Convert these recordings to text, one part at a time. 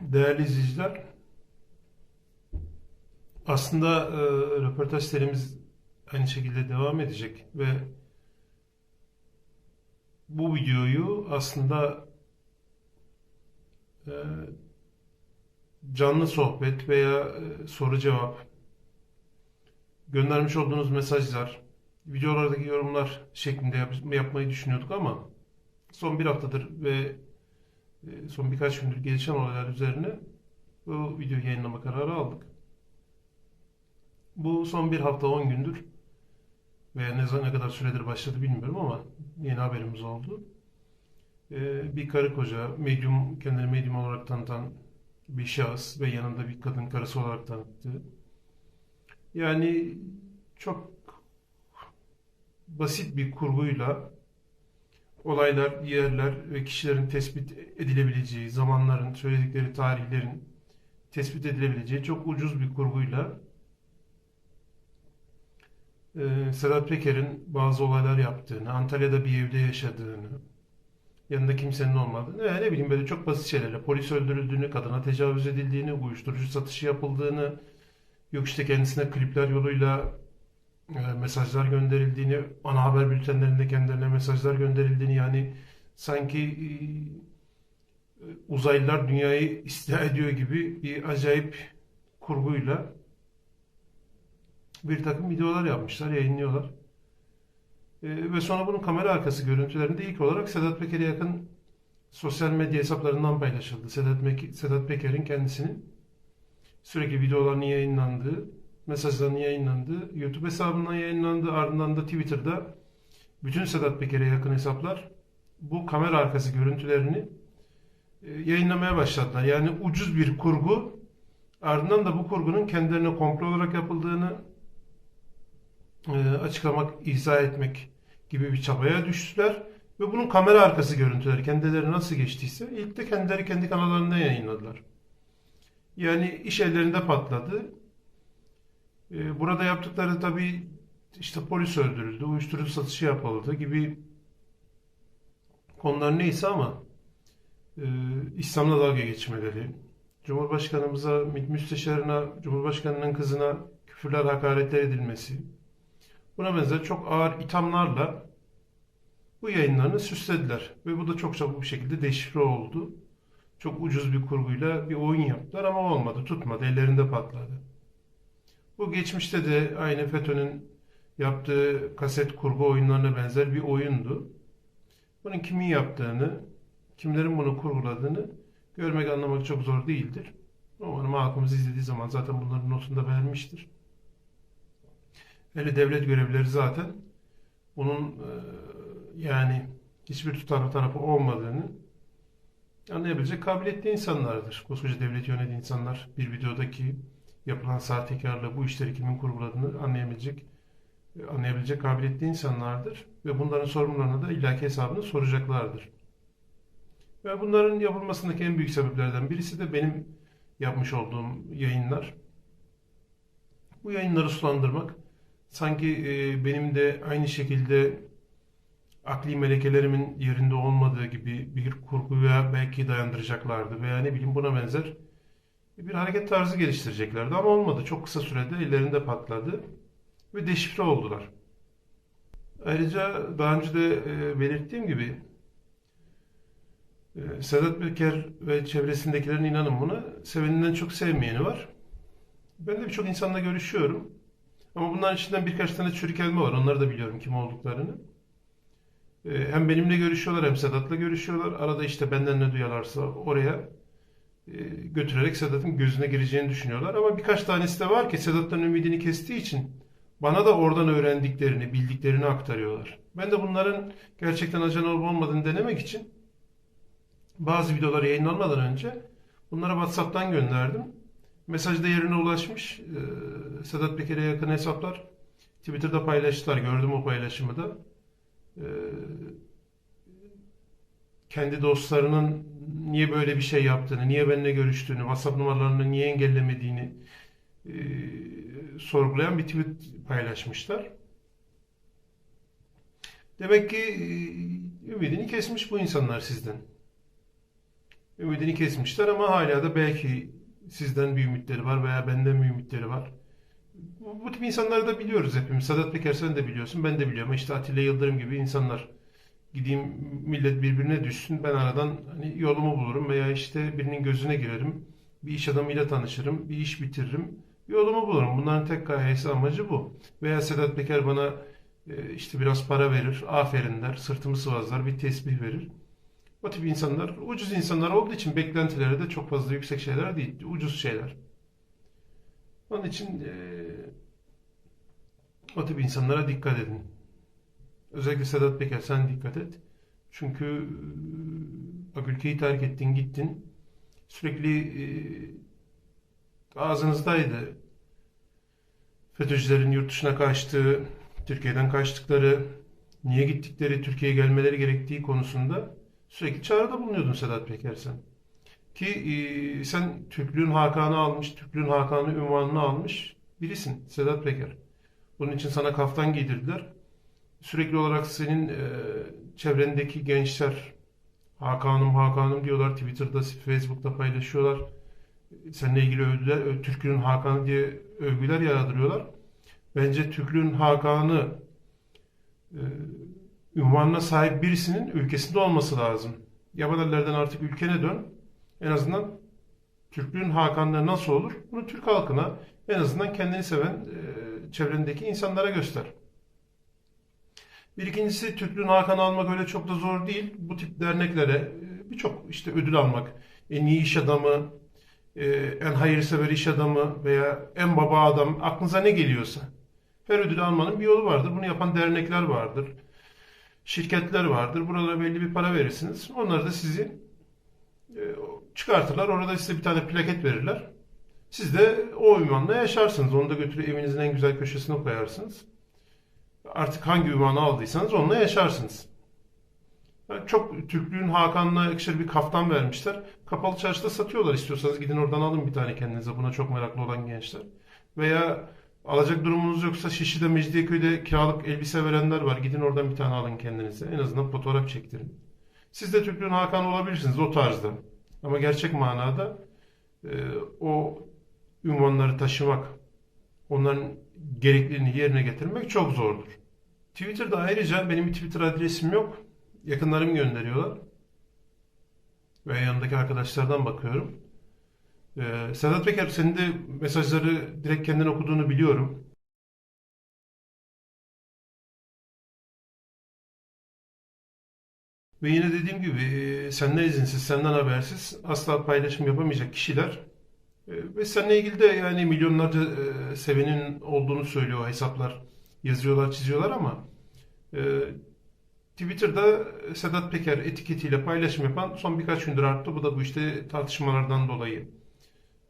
Değerli izleyiciler, aslında e, röportaj serimiz aynı şekilde devam edecek ve bu videoyu aslında e, canlı sohbet veya e, soru cevap, göndermiş olduğunuz mesajlar, videolardaki yorumlar şeklinde yap- yapmayı düşünüyorduk ama son bir haftadır ve son birkaç gündür gelişen olaylar üzerine bu videoyu yayınlama kararı aldık. Bu son bir hafta 10 gündür veya ne ne kadar süredir başladı bilmiyorum ama yeni haberimiz oldu. E, bir karı koca, medyum, kendini medyum olarak tanıtan bir şahıs ve yanında bir kadın karısı olarak tanıttı. Yani çok basit bir kurguyla olaylar, yerler ve kişilerin tespit edilebileceği, zamanların, söyledikleri tarihlerin tespit edilebileceği çok ucuz bir kurguyla e, Sedat Peker'in bazı olaylar yaptığını, Antalya'da bir evde yaşadığını, yanında kimsenin olmadığını, ve ne bileyim böyle çok basit şeylerle polis öldürüldüğünü, kadına tecavüz edildiğini, uyuşturucu satışı yapıldığını, yok işte kendisine klipler yoluyla mesajlar gönderildiğini, ana haber bültenlerinde kendilerine mesajlar gönderildiğini yani sanki e, uzaylılar dünyayı istila ediyor gibi bir acayip kurguyla bir takım videolar yapmışlar, yayınlıyorlar. E, ve sonra bunun kamera arkası görüntülerinde ilk olarak Sedat Peker'e yakın sosyal medya hesaplarından paylaşıldı. Sedat Peker'in kendisinin sürekli videolarının yayınlandığı, mesajlarının yayınlandığı, YouTube hesabından yayınlandığı, ardından da Twitter'da bütün Sedat Peker'e yakın hesaplar bu kamera arkası görüntülerini e, yayınlamaya başladılar. Yani ucuz bir kurgu, ardından da bu kurgunun kendilerine komplo olarak yapıldığını e, açıklamak, izah etmek gibi bir çabaya düştüler. Ve bunun kamera arkası görüntüleri kendileri nasıl geçtiyse ilk de kendileri kendi kanallarında yayınladılar. Yani iş ellerinde patladı. Ee, Burada yaptıkları tabii işte polis öldürüldü, uyuşturucu satışı yapıldı gibi konular neyse ama e, İslam'la dalga geçmeleri, Cumhurbaşkanımıza, MİT müsteşarına, Cumhurbaşkanının kızına küfürler, hakaretler edilmesi, buna benzer çok ağır ithamlarla bu yayınlarını süslediler. Ve bu da çok çabuk bir şekilde deşifre oldu. Çok ucuz bir kurguyla bir oyun yaptılar ama olmadı, tutmadı, ellerinde patladı. Bu geçmişte de aynı FETÖ'nün yaptığı kaset kurgu oyunlarına benzer bir oyundu. Bunun kimin yaptığını, kimlerin bunu kurguladığını görmek, anlamak çok zor değildir. Umarım halkımız izlediği zaman zaten bunların notunu da vermiştir. Hele devlet görevlileri zaten bunun e, yani hiçbir tutarlı tarafı olmadığını anlayabilecek kabiliyetli insanlardır. Koskoca devlet yöneten insanlar bir videodaki yapılan sahtekarla bu işleri kimin kurguladığını anlayabilecek anlayabilecek kabiliyetli insanlardır ve bunların sorumlularına da illaki hesabını soracaklardır. Ve bunların yapılmasındaki en büyük sebeplerden birisi de benim yapmış olduğum yayınlar. Bu yayınları sulandırmak sanki e, benim de aynı şekilde akli melekelerimin yerinde olmadığı gibi bir kurguya belki dayandıracaklardı veya ne bileyim buna benzer bir hareket tarzı geliştireceklerdi ama olmadı. Çok kısa sürede ellerinde patladı ve deşifre oldular. Ayrıca daha önce de e, belirttiğim gibi e, Sedat Peker ve çevresindekilerin inanın buna seveninden çok sevmeyeni var. Ben de birçok insanla görüşüyorum. Ama bunların içinden birkaç tane çürük elma var. Onları da biliyorum kim olduklarını. E, Hem benimle görüşüyorlar hem Sedat'la görüşüyorlar. Arada işte benden ne duyarlarsa oraya götürerek Sedat'ın gözüne gireceğini düşünüyorlar. Ama birkaç tanesi de var ki Sedat'tan ümidini kestiği için bana da oradan öğrendiklerini, bildiklerini aktarıyorlar. Ben de bunların gerçekten ajan olup olmadığını denemek için bazı videoları yayınlanmadan önce bunlara WhatsApp'tan gönderdim. Mesaj da yerine ulaşmış. Ee, Sedat Peker'e yakın hesaplar Twitter'da paylaştılar. Gördüm o paylaşımı da. Ee, kendi dostlarının niye böyle bir şey yaptığını, niye benimle görüştüğünü, WhatsApp numaralarını niye engellemediğini e, sorgulayan bir tweet paylaşmışlar. Demek ki e, ümidini kesmiş bu insanlar sizden. ümidini kesmişler ama hala da belki sizden bir ümitleri var veya benden bir ümitleri var. Bu, bu tip insanları da biliyoruz hepimiz. Sedat Peker sen de biliyorsun, ben de biliyorum. İşte Atilla Yıldırım gibi insanlar. Gideyim millet birbirine düşsün, ben aradan hani yolumu bulurum veya işte birinin gözüne girerim, bir iş adamıyla tanışırım, bir iş bitiririm, yolumu bulurum. Bunların tek gayesi amacı bu. Veya Sedat Peker bana e, işte biraz para verir, aferin der, sırtımı sıvazlar, bir tesbih verir. O tip insanlar ucuz insanlar olduğu için beklentileri de çok fazla yüksek şeyler değil, ucuz şeyler. Onun için e, o tip insanlara dikkat edin. Özellikle Sedat Peker sen dikkat et. Çünkü e, bak terk ettin gittin. Sürekli e, ağzınızdaydı. FETÖ'cülerin yurt dışına kaçtığı, Türkiye'den kaçtıkları, niye gittikleri, Türkiye'ye gelmeleri gerektiği konusunda sürekli çağrıda bulunuyordun Sedat Peker sen. Ki e, sen Türklüğün Hakan'ı almış, Türklüğün Hakan'ı ünvanını almış birisin Sedat Peker. Bunun için sana kaftan giydirdiler. Sürekli olarak senin e, çevrendeki gençler Hakan'ım Hakan'ım diyorlar. Twitter'da, Facebook'ta paylaşıyorlar. Seninle ilgili övgüler, Türklüğün Hakan'ı diye övgüler yağdırıyorlar. Bence Türklüğün Hakan'ı e, ünvanına sahip birisinin ülkesinde olması lazım. Yabancılardan artık ülkene dön. En azından Türklüğün Hakanlığı nasıl olur? Bunu Türk halkına en azından kendini seven e, çevrendeki insanlara göster. Bir ikincisi Türklüğün Hakan'ı almak öyle çok da zor değil. Bu tip derneklere e, birçok işte ödül almak, en iyi iş adamı, e, en hayırsever iş adamı veya en baba adam aklınıza ne geliyorsa her ödülü almanın bir yolu vardır. Bunu yapan dernekler vardır. Şirketler vardır. Buralara belli bir para verirsiniz. Onlar da sizi e, çıkartırlar. Orada size bir tane plaket verirler. Siz de o ünvanla yaşarsınız. Onu da götürüp evinizin en güzel köşesine koyarsınız. Artık hangi ünvanı aldıysanız onunla yaşarsınız. Yani çok Türklüğün Hakan'la yakışır bir kaftan vermişler. Kapalı çarşıda satıyorlar istiyorsanız gidin oradan alın bir tane kendinize. Buna çok meraklı olan gençler. Veya alacak durumunuz yoksa Şişli'de Mecidiyeköy'de kiralık elbise verenler var. Gidin oradan bir tane alın kendinize. En azından fotoğraf çektirin. Siz de Türklüğün Hakan olabilirsiniz o tarzda. Ama gerçek manada e, o ünvanları taşımak, onların gerekliliğini yerine getirmek çok zordur. Twitter'da ayrıca benim bir Twitter adresim yok. Yakınlarım gönderiyorlar. Ve yanındaki arkadaşlardan bakıyorum. Ee, Sedat Peker senin de mesajları direkt kendin okuduğunu biliyorum. Ve yine dediğim gibi e, senden izinsiz, senden habersiz asla paylaşım yapamayacak kişiler e, ve seninle ilgili de yani milyonlarca e, sevenin olduğunu söylüyor hesaplar. Yazıyorlar, çiziyorlar ama e, Twitter'da Sedat Peker etiketiyle paylaşım yapan son birkaç gündür arttı. Bu da bu işte tartışmalardan dolayı.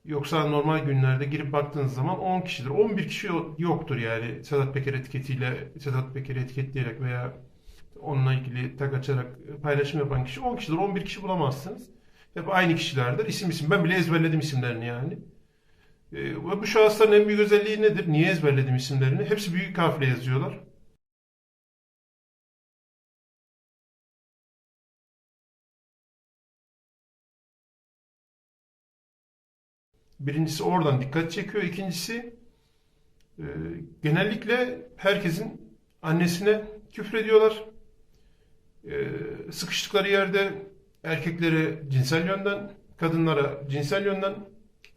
Yoksa normal günlerde girip baktığınız zaman 10 kişidir. 11 kişi yoktur yani Sedat Peker etiketiyle, Sedat Peker'i etiketleyerek veya onunla ilgili tag açarak paylaşım yapan kişi 10 kişidir. 11 kişi bulamazsınız. Hep aynı kişilerdir. İsim isim. Ben bile ezberledim isimlerini yani. Ee, ve bu şahısların en büyük özelliği nedir? Niye ezberledim isimlerini? Hepsi büyük harfle yazıyorlar. Birincisi oradan dikkat çekiyor. İkincisi e, genellikle herkesin annesine küfrediyorlar. E, sıkıştıkları yerde erkeklere cinsel yönden, kadınlara cinsel yönden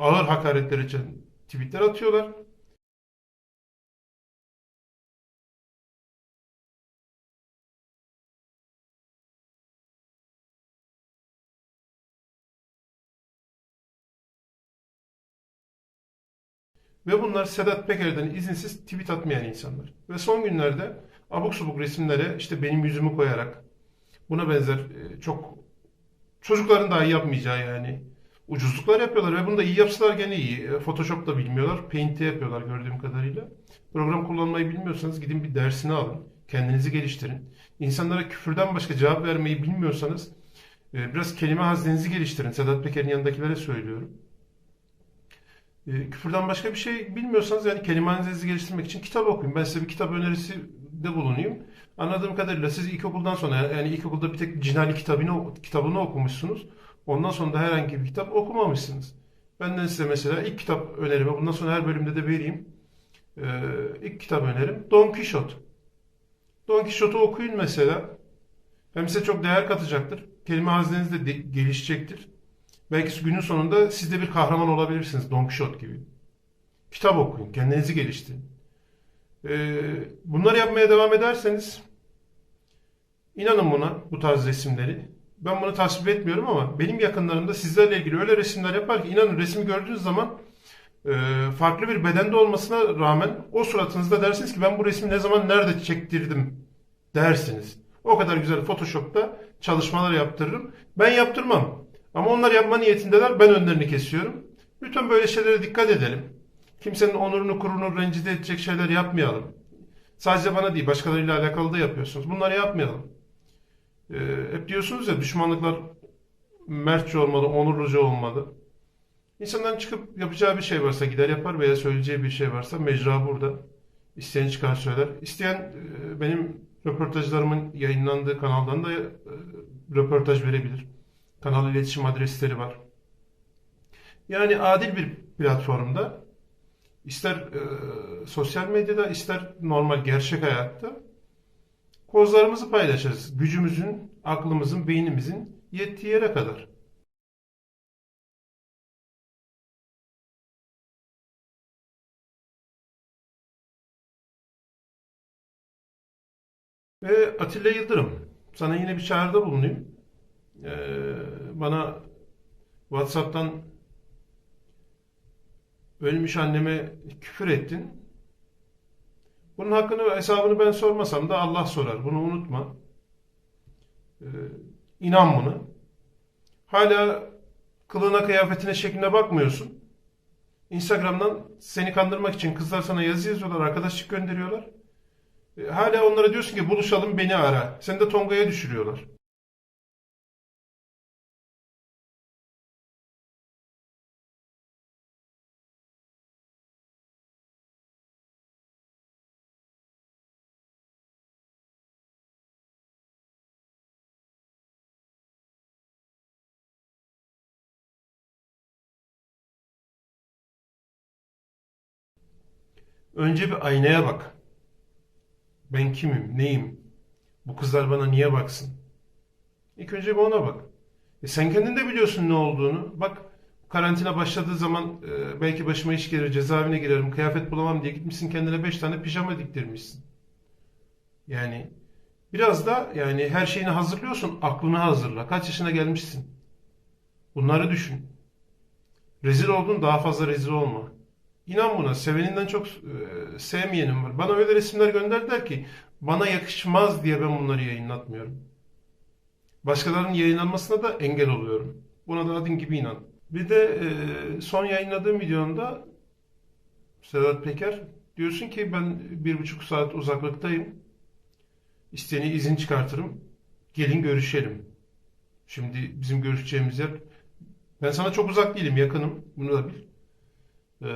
ağır hakaretler için tweetler atıyorlar. Ve bunlar Sedat Peker'den izinsiz tweet atmayan insanlar. Ve son günlerde abuk subuk resimlere işte benim yüzümü koyarak buna benzer e, çok çocukların dahi yapmayacağı yani ucuzluklar yapıyorlar ve bunu da iyi yapsalar gene iyi. E, Photoshop da bilmiyorlar. Paint'te yapıyorlar gördüğüm kadarıyla. Program kullanmayı bilmiyorsanız gidin bir dersini alın. Kendinizi geliştirin. İnsanlara küfürden başka cevap vermeyi bilmiyorsanız e, biraz kelime haznenizi geliştirin. Sedat Peker'in yanındakilere söylüyorum. E, küfürden başka bir şey bilmiyorsanız yani kelimelerinizi geliştirmek için kitap okuyun. Ben size bir kitap önerisi de bulunayım. Anladığım kadarıyla siz ilkokuldan sonra yani ilkokulda bir tek Cinali kitabını, kitabını okumuşsunuz. Ondan sonra da herhangi bir kitap okumamışsınız. Benden size mesela ilk kitap önerimi, bundan sonra her bölümde de vereyim. Ee, ilk kitap önerim Don Quixote. Don Quixote'u okuyun mesela. Hem size çok değer katacaktır. Kelime hazineniz de gelişecektir. Belki günün sonunda siz de bir kahraman olabilirsiniz Don Quixote gibi. Kitap okuyun, kendinizi geliştirin. Ee, bunları yapmaya devam ederseniz inanın buna bu tarz resimleri. Ben bunu tasvip etmiyorum ama benim yakınlarımda sizlerle ilgili öyle resimler yapar ki inanın resmi gördüğünüz zaman e, farklı bir bedende olmasına rağmen o suratınızda dersiniz ki ben bu resmi ne zaman nerede çektirdim dersiniz. O kadar güzel Photoshop'ta çalışmalar yaptırırım. Ben yaptırmam. Ama onlar yapma niyetindeler. Ben önlerini kesiyorum. Lütfen böyle şeylere dikkat edelim. Kimsenin onurunu, kurunu rencide edecek şeyler yapmayalım. Sadece bana değil, başkalarıyla alakalı da yapıyorsunuz. Bunları yapmayalım. Ee, hep diyorsunuz ya düşmanlıklar mertçe olmalı, onurluca olmalı. İnsanların çıkıp yapacağı bir şey varsa gider yapar veya söyleyeceği bir şey varsa mecra burada. İsteyen çıkar söyler. İsteyen e, benim röportajlarımın yayınlandığı kanaldan da e, röportaj verebilir. Kanal iletişim adresleri var. Yani adil bir platformda ister e, sosyal medyada ister normal gerçek hayatta kozlarımızı paylaşırız. Gücümüzün, aklımızın, beynimizin yettiği yere kadar. Ve Atilla Yıldırım, sana yine bir çağrıda bulunayım. Ee, bana WhatsApp'tan ölmüş anneme küfür ettin. Bunun hakkını ve hesabını ben sormasam da Allah sorar. Bunu unutma. Ee, inan buna. Hala kılığına, kıyafetine, şekline bakmıyorsun. Instagram'dan seni kandırmak için kızlar sana yazı yazıyorlar, arkadaşlık gönderiyorlar. Ee, hala onlara diyorsun ki buluşalım beni ara. Seni de Tonga'ya düşürüyorlar. Önce bir aynaya bak. Ben kimim, neyim? Bu kızlar bana niye baksın? İlk önce bir ona bak. E sen kendin de biliyorsun ne olduğunu. Bak karantina başladığı zaman e, belki başıma iş gelir, cezaevine girerim, kıyafet bulamam diye gitmişsin kendine beş tane pijama diktirmişsin. Yani biraz da yani her şeyini hazırlıyorsun, aklını hazırla. Kaç yaşına gelmişsin? Bunları düşün. Rezil oldun daha fazla rezil olma. İnan buna seveninden çok e, sevmeyenim var. Bana öyle resimler gönderdiler ki bana yakışmaz diye ben bunları yayınlatmıyorum. Başkalarının yayınlanmasına da engel oluyorum. Buna da adım gibi inan. Bir de e, son yayınladığım videomda Sedat Peker diyorsun ki ben bir buçuk saat uzaklıktayım. İsteyene izin çıkartırım. Gelin görüşelim. Şimdi bizim görüşeceğimiz yer ben sana çok uzak değilim, yakınım. Bunu da bil. Ee,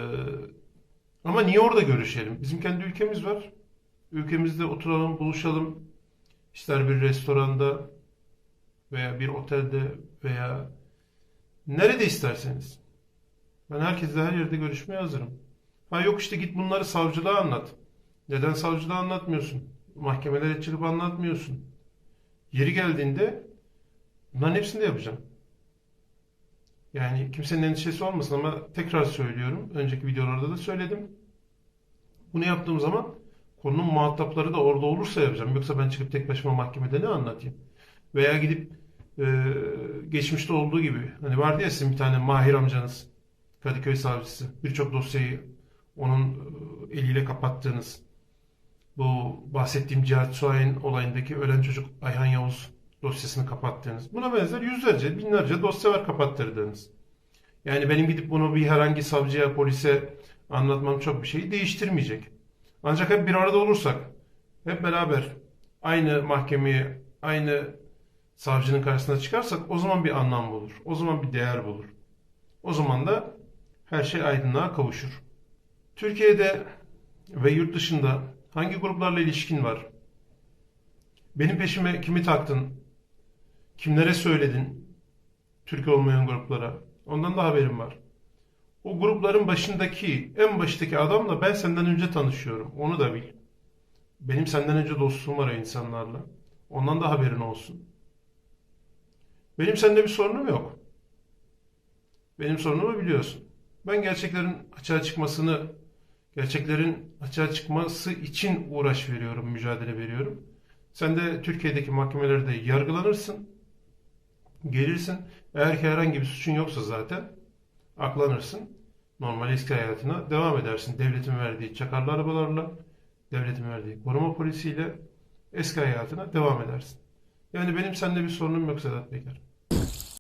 ama niye orada görüşelim? Bizim kendi ülkemiz var. Ülkemizde oturalım, buluşalım. İster bir restoranda veya bir otelde veya nerede isterseniz. Ben herkesle her yerde görüşmeye hazırım. Ha yok işte git bunları savcılığa anlat. Neden savcılığa anlatmıyorsun? Mahkemelere çıkıp anlatmıyorsun. Yeri geldiğinde bunların hepsini de yapacağım. Yani kimsenin endişesi olmasın ama tekrar söylüyorum. Önceki videolarda da söyledim. Bunu yaptığım zaman konunun muhatapları da orada olursa yapacağım. Yoksa ben çıkıp tek başıma mahkemede ne anlatayım? Veya gidip e, geçmişte olduğu gibi hani vardı ya sizin bir tane Mahir amcanız Kadıköy savcısı birçok dosyayı onun e, eliyle kapattığınız bu bahsettiğim Cihat Suay'ın olayındaki ölen çocuk Ayhan Yavuz dosyasını kapattığınız. Buna benzer yüzlerce, binlerce dosya var kapattırdığınız. Yani benim gidip bunu bir herhangi savcıya, polise anlatmam çok bir şeyi değiştirmeyecek. Ancak hep bir arada olursak, hep beraber aynı mahkemeye, aynı savcının karşısına çıkarsak o zaman bir anlam bulur. O zaman bir değer bulur. O zaman da her şey aydınlığa kavuşur. Türkiye'de ve yurt dışında hangi gruplarla ilişkin var? Benim peşime kimi taktın? Kimlere söyledin? Türk olmayan gruplara. Ondan da haberim var. O grupların başındaki, en baştaki adamla ben senden önce tanışıyorum. Onu da bil. Benim senden önce dostluğum var o insanlarla. Ondan da haberin olsun. Benim seninle bir sorunum yok. Benim sorunumu biliyorsun. Ben gerçeklerin açığa çıkmasını, gerçeklerin açığa çıkması için uğraş veriyorum, mücadele veriyorum. Sen de Türkiye'deki mahkemelerde yargılanırsın, gelirsin. Eğer ki herhangi bir suçun yoksa zaten aklanırsın. Normal eski hayatına devam edersin. Devletin verdiği çakarlı arabalarla, devletin verdiği koruma polisiyle eski hayatına devam edersin. Yani benim seninle bir sorunum yok Sedat Peker.